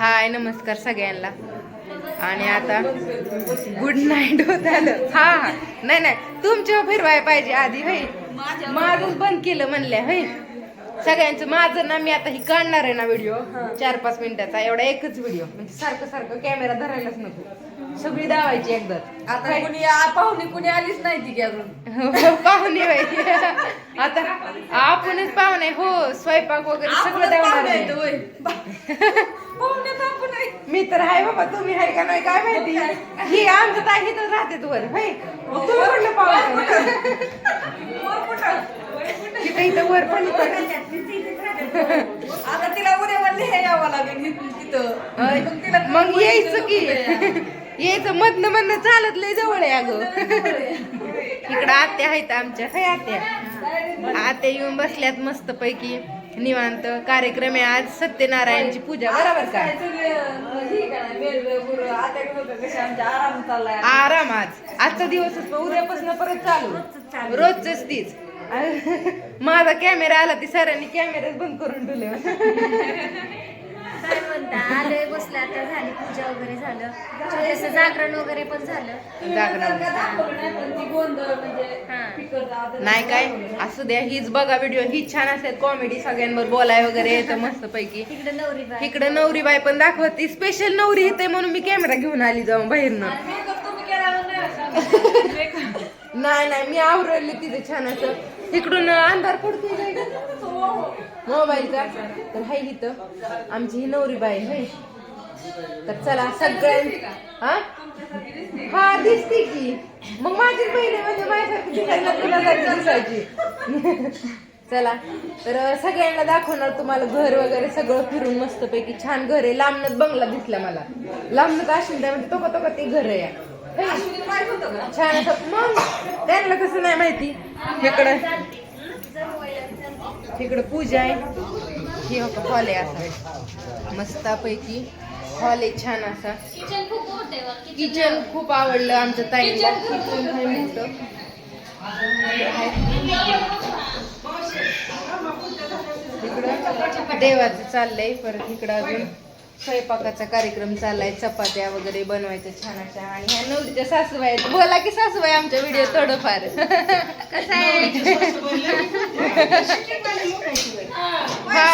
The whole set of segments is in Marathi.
हाय नमस्कार सगळ्यांना. आणि आता गुड नाईट होत आलं. हा हा. नाही नाही. तुमच्या फिरवाय पाहिजे आधी होय. माझंच बंद केलं म्हणल्या होय. सगळ्यांचं माझं ना मी आता ही काढणार आहे ना व्हिडिओ चार पाच मिनिटाचा. एवढा एकच व्हिडिओ म्हणजे सारखं सारखं कॅमेरा धरायलाच नको. सगळी दावायची एकदा. आता कुणी पाहुणी कुणी आलीच नाही ती अजून. पाहुणे होय. आता आपणच पाहुणे हो. स्वयंपाक वगैरे सगळं देवणार मी तर आहे बाबा तुम्ही आहे का नाही काय माहिती? ही आमचं ताई तर राहते वर कुठं? तिथं इथं वर पण आता तिला उद्या म्हणले हे यावं लागेल तिथं. मग तिला यायचं की. यायचं मधनं मधनं चालत लय जवळ आहे अगं. इकडं आत्या आहेत आमच्या. काय आत्या. आत्या येऊन बसल्यात मस्त पैकी निवांत कार्यक्रम आहे. आज सत्यनारायणची पूजा. बरोबर का? आराम आज. आजचा दिवसच उद्यापासून परत चालू. रोजच तीच. माझा कॅमेरा आला ती सरांनी कॅमेराच बंद करून ठेवले. काय म्हणता. आलोय बसलं आता झाली पूजा वगैरे झालं. छोटस जागरण वगैरे पण झालं. हा. नाही काय? असू द्या हीच बघा व्हिडिओ हीच छान असतात कॉमेडी सगळ्यांवर बोलाय वगैरे येतं मस्त पैकी तिकडे नवरी इकडं नवरी बाई पण दाखवती. स्पेशल नवरी येते म्हणून मी कॅमेरा घेऊन आली जाऊन बाहेरनं. नाही नाही मी आवरले तिथे छान असं. इकडून अंधार पडतोय काय? मोबाईलचा तर हाय इथं. आमची ही नवरी बाई हाय. तर चला सगळ्यां हा? हा दिसते की. मग माझीच बहीण आहे म्हणजे माझ्यासारखी दिसायला तुला सारखी दिसायची. चला तर सगळ्यांना दाखवणार तुम्हाला घर वगैरे सगळं फिरून मस्तपैकी. छान घर आहे लांबनच बंगला दिसला मला. लांबनच असून त्या म्हणजे तो का ते घर आहे. है. छान असं मग त्यांना कसं नाही माहिती. इकडं इकडं पूजा आहे. ही हॉल आहे असा. मस्तापैकी हॉल आहे छान असा. किचन खूप आवडलं आमच्या ताईला. किचन मोठं इकडं देवाचं चाललंय परत इकडं अजून. स्वयंपाकाचा कार्यक्रम चाललाय चपात्या वगैरे बनवायच्या छान अशा आणि ह्या नवरीच्या सासूबाई आहेत. बोला की सासूबाई आमच्या व्हिडिओ थोडंफार. कसं आहे? हा.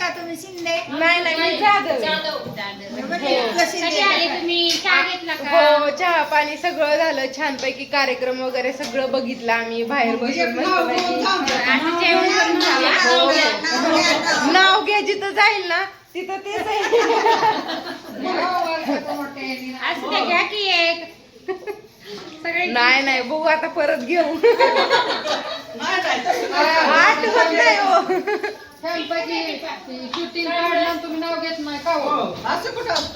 का तुम्ही? शिंदे? नाही नाही मी जाधव. कधी आले तुम्ही? चहा घेतला का? हो चहा पाणी सगळं झालं. छानपैकी कार्यक्रम वगैरे सगळं बघितलं आम्ही बाहेर बसून. मस्तपैकी. करून हो. नाव घ्या जिथं जाईल ना. तिथं तेच आहे. असं ते घ्या की एक. सगळे नाही नाही बघू आता परत घेऊ. आठवत नाही हो.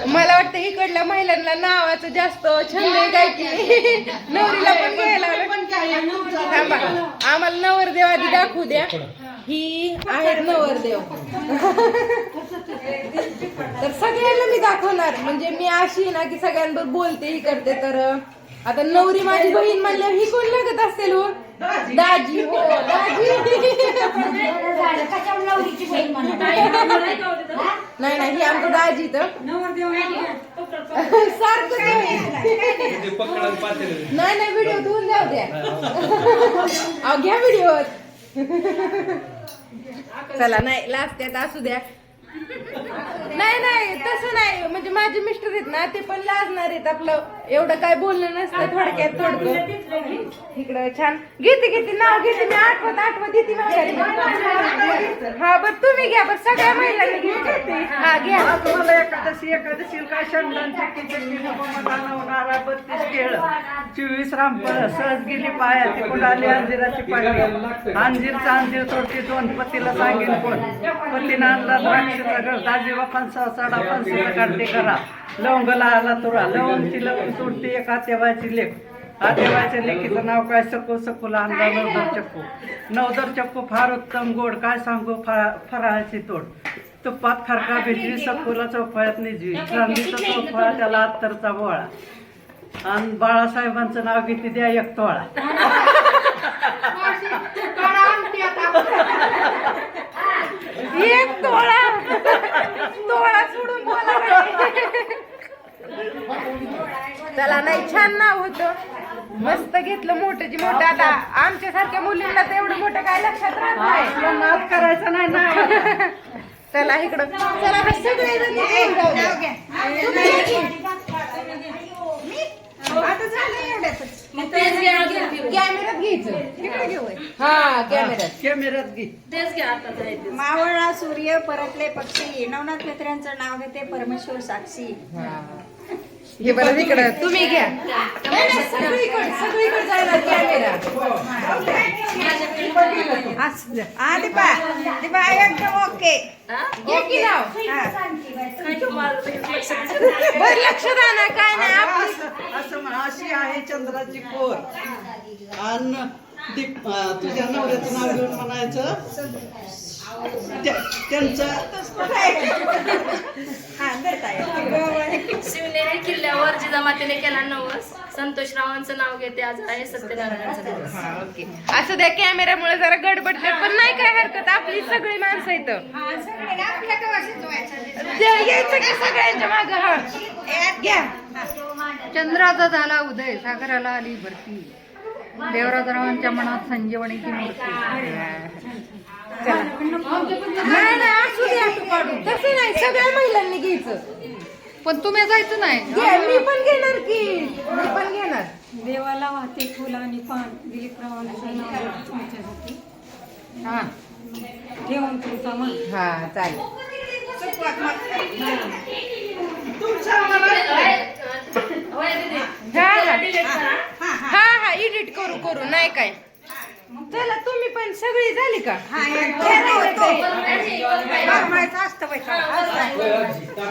मला वाटतं इकडल्या महिलांना नावाचं जास्त छंद आहे काय की. नवरीला पण घ्यायला. थांबा आम्हाला नवरदेव आधी दाखवू द्या. ही आहे नवरदेव. दाखवणार. म्हणजे मी अशी आहे ना की सगळ्यांबरोबर बोलते ही करते. तर आता नवरी माझी बहीण म्हणल्यावर ही कोण लागत असेल हो? दाजी. हो दाजी. नाही नाही ही आमचं दाजी तर सारखं नाही नाही व्हिडिओ धुवून जाऊ द्या. अहो घ्या व्हिडिओ चला नाही लास्ट त्यात असू द्या. नाही नाही तसं नाही. म्हणजे माझे मिस्टर आहेत ना ते पण लाजणार आहेत आपलं. एवढं काय बोलणं नसतं थोडक्यात थोडक इकडं छान. घेते घेते. नाव घेते मी. आठवत आठवत येते माघारी. हा बर तुम्ही घ्या बर. सगळ्या महिलांनी घेते हा घ्या. तुम्हाला एकादशी एकादशी काय शंभर चक्की चक्की बत्तीस केळ चोवीस रामफळ सहज गेली पाया. ते कुठं आली अंजिराची पाणी अंजीरचा अंजीर तोडती. दोन पतीला सांगेल कोण? पतीनं आणला द्राक्षाचा काढते करा. आला तुरा लवंगची लवंग तोडते एक आतेबाची लेख. आतेबाच्या लेखीचं नाव काय? सकू सकूला आणला नवदर चक्कू. नवदर चक्कू फार उत्तम गोड काय सांगू? फरा फराळाची तोड. तुपात खरका भेटली सखूला चौफळ्यात निजवी. चांदीचा चौफळा त्याला अत्तरचा बोळा. आणि बाळासाहेबांचं नाव घेते द्या? एक तोळा. एक तोळा. तोळा सोडून बोला त्याला नाही छान नाव होत. मस्त घेतलं मोठं जी मोठं. आता आमच्यासारख्या मुलींना तर एवढं मोठं काय लक्षात राहत नाही. करायचं नाही ना चला इकडं. चला हा कॅमेऱ्यात. कॅमेऱ्यात घे. तेच घ्या आता जायचं मावळा सूर्य परतले पक्षी. नवनाथ मित्रांचं नाव घेते परमेश्वर साक्षी. हे. बरं इकडं तुम्ही घ्या. नाही, नाही, सगळीकडे सगळीकडे जायला कॅमेरा. हा दीपा. दीपा एकदम ओके. घ्या की नाव. बर लक्ष द्या ना काय नाही आपण असं असं म्हण अशी आहे चंद्राची कोर. आणि दीप अं, तुझ्या नवऱ्याचं नाव घेऊन म्हणायचं. त्या- त्यांचं हा शिवनेरी किल्ल्यावर जिजामातेने केला नवस. संतोष रावांचं नाव घेते आज आहे सत्यनारायणचं दिवस हा, ओके. असं त्या कॅमेऱ्यामुळे जरा गडबडते पण नाही काय हरकत आपली सगळी माणसं इथं. सगळ्यांच्या माग हा. घ्या चंद्राचा झाला उदय सागराला आली भरती. देवराजरावांच्या मनात संजीवनीची मूर्ती. नाही नाही असू द्या. तसं नाही सगळ्या महिलांनी घ्यायचं. पण तुम्ही जायचं नाही. मी पण घेणार की. मी पण घेणार. देवाला वाहते फुल आणि पान. दिलीप तुमच्यासाठी. हा. ठेवून तुमचा मान हा चालेल हा हा हा एडिट करू करू नाही काय. चला तुम्ही पण सगळी झाली का.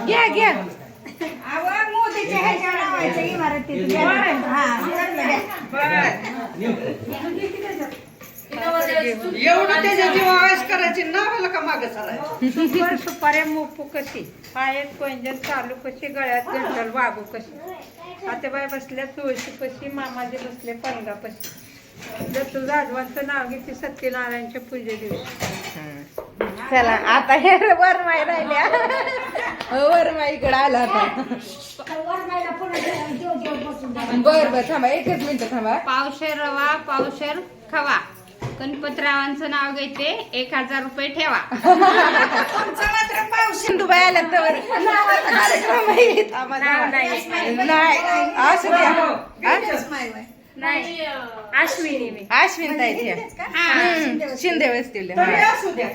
घ्या घ्या. मोदीच्या ह्याच्या लावायचं इमारतीत हा. एवढं त्याच्या जीवावेश करायची नावाला का मागे सरायची सुपर सुपारे मोपू कशी? पायात पैंजण चालू कशी गळ्यात घंटल वागू कशी? आतेबाई बसल्या तुळशी कशी मामाजी बसले पणगा कशी? दत्तू जाधवांचं नाव घेते सत्यनारायणच्या पूजे दिवशी. चला आता हे वरमाई राहिल्या वरमाई इकडे आला आता. बर बर थांबा एकच मिनिट थांबा. पावशेर रवा पावशेर खवा. गणपतरावांचं नाव घेते. एक हजार रुपये ठेवा. सिंधुबाई आल्या तर. नाही हा? अश्विनी मी. अश्विन ताई घ्या शिंदे हा. द्या.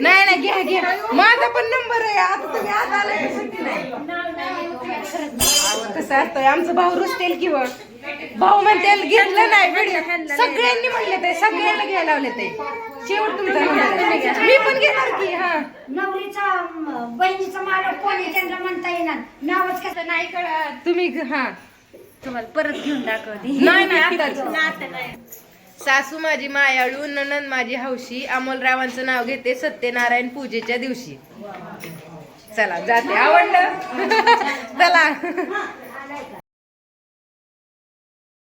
नाही नाही घ्या घ्या. माझा पण नंबर आहे. आता तुम्ही आज आले कसं असतंय. आमचं भाऊ रुसतेल किंवा भाऊ म्हणते घेतलं नाही व्हिडिओ सगळ्यांनी म्हणले ते सगळ्यांना घ्यायला लावले ते. शेवट तुमचा. मी पण घेणार की हा. नवरीचा अं, बहिणीचा मालक कोण आहे त्यांना म्हणता येणार? नावच कसं? नाही कळत तुम्ही घ- हा. तुम्हाला परत घेऊन दाखवते. नाही नाही आताच सासू माझी मायाळू ननंद माझी हौशी अमोलरावांचं नाव घेते सत्यनारायण पूजेच्या दिवशी. चला जाते. आवडलं? चला.